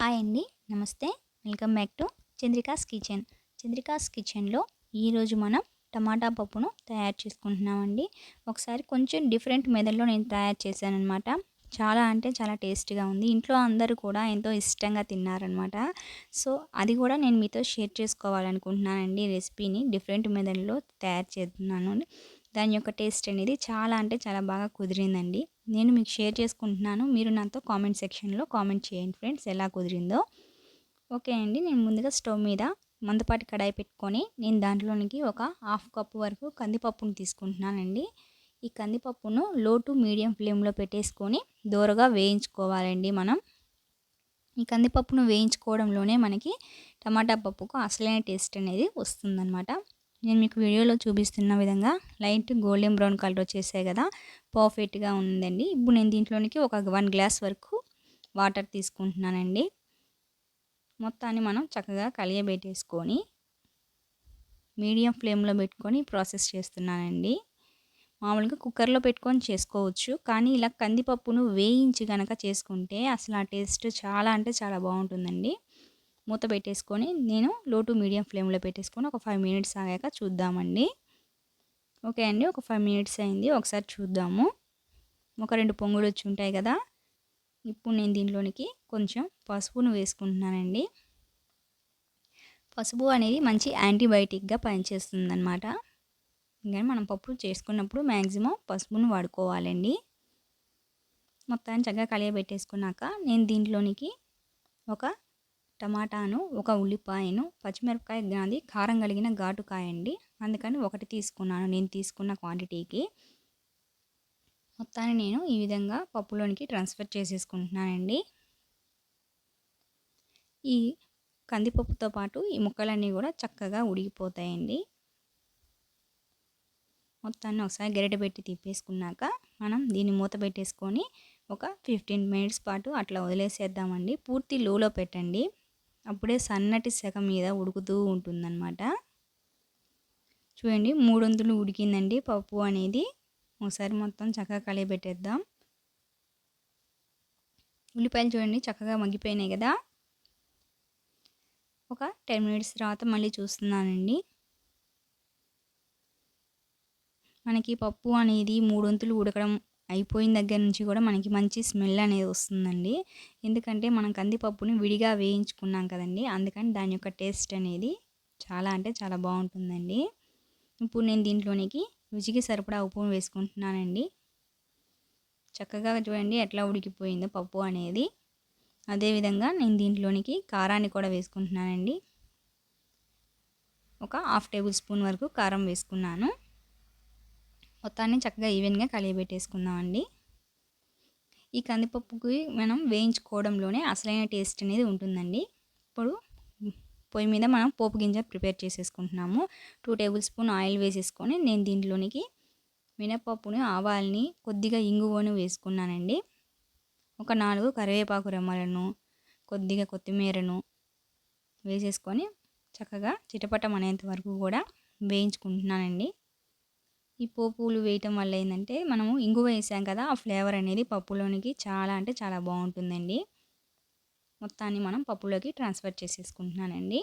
Hi అండి నమస్తే. Welcome back to Chandrika's kitchen. Chandrika's కిచెన్లో ఈరోజు మనం టమాటా పప్పును తయారు చేసుకుంటున్నామండి. ఒకసారి కొంచెం డిఫరెంట్ మెథడ్లో నేను తయారు చేశాను అనమాట చాలా అంటే చాలా టేస్టీగా ఉంది. ఇంట్లో అందరూ కూడా ఎంతో ఇష్టంగా తిన్నారనమాట సో అది కూడా నేను మీతో షేర్ చేసుకోవాలనుకుంటున్నానండి రెసిపీని. డిఫరెంట్ మెథడ్లో తయారు చేస్తున్నాను. దాని యొక్క టేస్ట్ అనేది చాలా అంటే చాలా బాగా కుదిరిందండి. నేను మీకు షేర్ చేసుకుంటున్నాను. మీరు నాతో కామెంట్ సెక్షన్లో కామెంట్ చేయండి ఫ్రెండ్స్ ఎలా కుదిరిందో. ఓకే అండి నేను ముందుగా స్టవ్ మీద మందపాటి కడాయి పెట్టుకొని నేను దాంట్లోనికి ఒక హాఫ్ కప్పు వరకు కందిపప్పును తీసుకుంటున్నానండి. ఈ కందిపప్పును లో టు మీడియం ఫ్లేమ్లో పెట్టేసుకొని దూరగా వేయించుకోవాలండి మనం. ఈ కందిపప్పును వేయించుకోవడంలోనే మనకి టమాటా పప్పుకు అసలైన టేస్ట్ అనేది వస్తుందన్నమాట. నేను మీకు వీడియోలో చూపిస్తున్న విధంగా లైట్ గోల్డెన్ బ్రౌన్ కలర్ వచ్చేసాయి కదా. పర్ఫెక్ట్గా ఉందండి. ఇప్పుడు నేను దీంట్లోనికి ఒక వన్ గ్లాస్ వరకు వాటర్ తీసుకుంటున్నానండి. మొత్తాన్ని మనం చక్కగా కలియబెట్టేసుకొని మీడియం ఫ్లేమ్లో పెట్టుకొని ప్రాసెస్ చేస్తున్నానండి. మామూలుగా కుక్కర్లో పెట్టుకొని చేసుకోవచ్చు. కానీ ఇలా కందిపప్పును వేయించి కనుక చేసుకుంటే అసలు ఆ టేస్ట్ చాలా అంటే చాలా బాగుంటుందండి. మూత పెట్టేసుకొని నేను లో టు మీడియం ఫ్లేమ్లో పెట్టేసుకొని ఒక ఫైవ్ మినిట్స్ ఆగాక చూద్దామండి. ఓకే అండి ఒక ఫైవ్ మినిట్స్ అయింది ఒకసారి చూద్దాము. ఒక రెండు పొంగులు వచ్చి ఉంటాయి కదా ఇప్పుడు నేను దీంట్లోనికి కొంచెం పసుపును వేసుకుంటున్నానండి. పసుపు అనేది మంచి యాంటీబయాటిక్గా పనిచేస్తుందన్నమాట. ఇంకా మనం పప్పు చేసుకున్నప్పుడు మ్యాక్సిమం పసుపును వాడుకోవాలండి. మొత్తాన్ని చక్కగా కలియబెట్టేసుకున్నాక నేను దీంట్లోనికి ఒక టమాటాను ఒక ఉల్లిపాయను పచ్చిమిరపకాయ గాది కారం కలిగిన ఘాటుకాయ అండి అందుకని ఒకటి తీసుకున్నాను. నేను తీసుకున్న క్వాంటిటీకి మొత్తాన్ని నేను ఈ విధంగా పప్పులోనికి ట్రాన్స్ఫర్ చేసేసుకుంటున్నానండి. ఈ కందిపప్పుతో పాటు ఈ ముక్కలన్నీ కూడా చక్కగా ఉడికిపోతాయండి. మొత్తాన్ని ఒకసారి గరిటె పెట్టి తిప్పేసుకున్నాక మనం దీన్ని మూత పెట్టేసుకొని ఒక ఫిఫ్టీన్ మినిట్స్ పాటు అట్లా వదిలేసేద్దామండి. పూర్తి లోలో పెట్టండి. అప్పుడే సన్నటి సెగ మీద ఉడుకుతూ ఉంటుందన్నమాట. చూడండి మూడొంతులు ఉడికిందండి. పప్పు అనేది ఒకసారి మొత్తం చక్కగా కలియబెట్టేద్దాం. ఉల్లిపాయలు చూడండి చక్కగా మగ్గిపోయినాయి కదా. ఒక టెన్ మినిట్స్ తర్వాత మళ్ళీ చూస్తున్నానండి. మనకి పప్పు అనేది మూడొంతులు ఉడకడం అయిపోయిన దగ్గర నుంచి కూడా మనకి మంచి స్మెల్ అనేది వస్తుందండి. ఎందుకంటే మనం కందిపప్పుని విడిగా వేయించుకున్నాం కదండి. అందుకని దాని యొక్క టేస్ట్ అనేది చాలా అంటే చాలా బాగుంటుందండి. ఇప్పుడు నేను దీంట్లోనికి రుచికి సరిపడా ఉప్పు వేసుకుంటున్నానండి. చక్కగా చూడండి ఎట్లా ఉడికిపోయిందో పప్పు అనేది. అదేవిధంగా నేను దీంట్లోనికి కారాన్ని కూడా వేసుకుంటున్నానండి. ఒక హాఫ్ టేబుల్ స్పూన్ వరకు కారం వేసుకున్నాను. మొత్తాన్ని చక్కగా ఈవెన్గా కలియబెట్టేసుకుందామండి. ఈ కందిపప్పుకి మనం వేయించుకోవడంలోనే అసలైన టేస్ట్ అనేది ఉంటుందండి. ఇప్పుడు పొయ్యి మీద మనం పోపు గింజ ప్రిపేర్ చేసేసుకుంటున్నాము. టూ టేబుల్ స్పూన్ ఆయిల్ వేసేసుకొని నేను దీంట్లోనికి మినపప్పుని ఆవాల్ని కొద్దిగా ఇంగువను వేసుకున్నానండి. ఒక నాలుగు కరివేపాకు రెమ్మలను కొద్దిగా కొత్తిమీరను వేసేసుకొని చక్కగా చిటపటం అనేంత వరకు కూడా వేయించుకుంటున్నానండి. ఈ పోపులు వేయటం వల్ల ఏంటంటే మనము ఇంగువ వేసాం కదా ఆ ఫ్లేవర్ అనేది పప్పులోనికి చాలా అంటే చాలా బాగుంటుందండి. మొత్తాన్ని మనం పప్పులోకి ట్రాన్స్ఫర్ చేసేసుకుంటున్నానండి.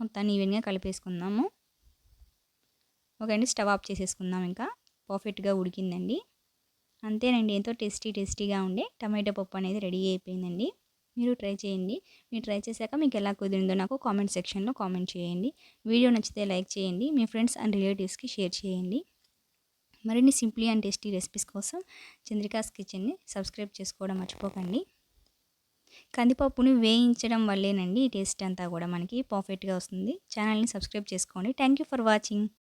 మొత్తాన్ని ఈవెన్గా కలిపేసుకుందాము. ఓకే స్టవ్ ఆఫ్ చేసేసుకుందాం ఇంకా. పర్ఫెక్ట్గా ఉడికిందండి. అంతేనండి ఎంతో టేస్టీ టేస్టీగా ఉండే టమాటో పప్పు అనేది రెడీ అయిపోయిందండి. మీరు ట్రై చేయండి. మీరు ట్రై చేశాక మీకు ఎలా కుదిరిందో నాకు కామెంట్ సెక్షన్లో కామెంట్ చేయండి. వీడియో నచ్చితే లైక్ చేయండి. మీ ఫ్రెండ్స్ అండ్ రిలేటివ్స్కి షేర్ చేయండి. మరిన్ని సింప్లీ అండ్ టేస్టీ రెసిపీస్ కోసం చంద్రికాస్ కిచెన్ని సబ్స్క్రైబ్ చేసుకోవడం మర్చిపోకండి. కందిపప్పుని వేయించడం వల్లేనండి. ఈ టేస్ట్ అంతా కూడా మనకి పర్ఫెక్ట్గా వస్తుంది. ఛానల్ని సబ్స్క్రైబ్ చేసుకోండి. Thank for watching.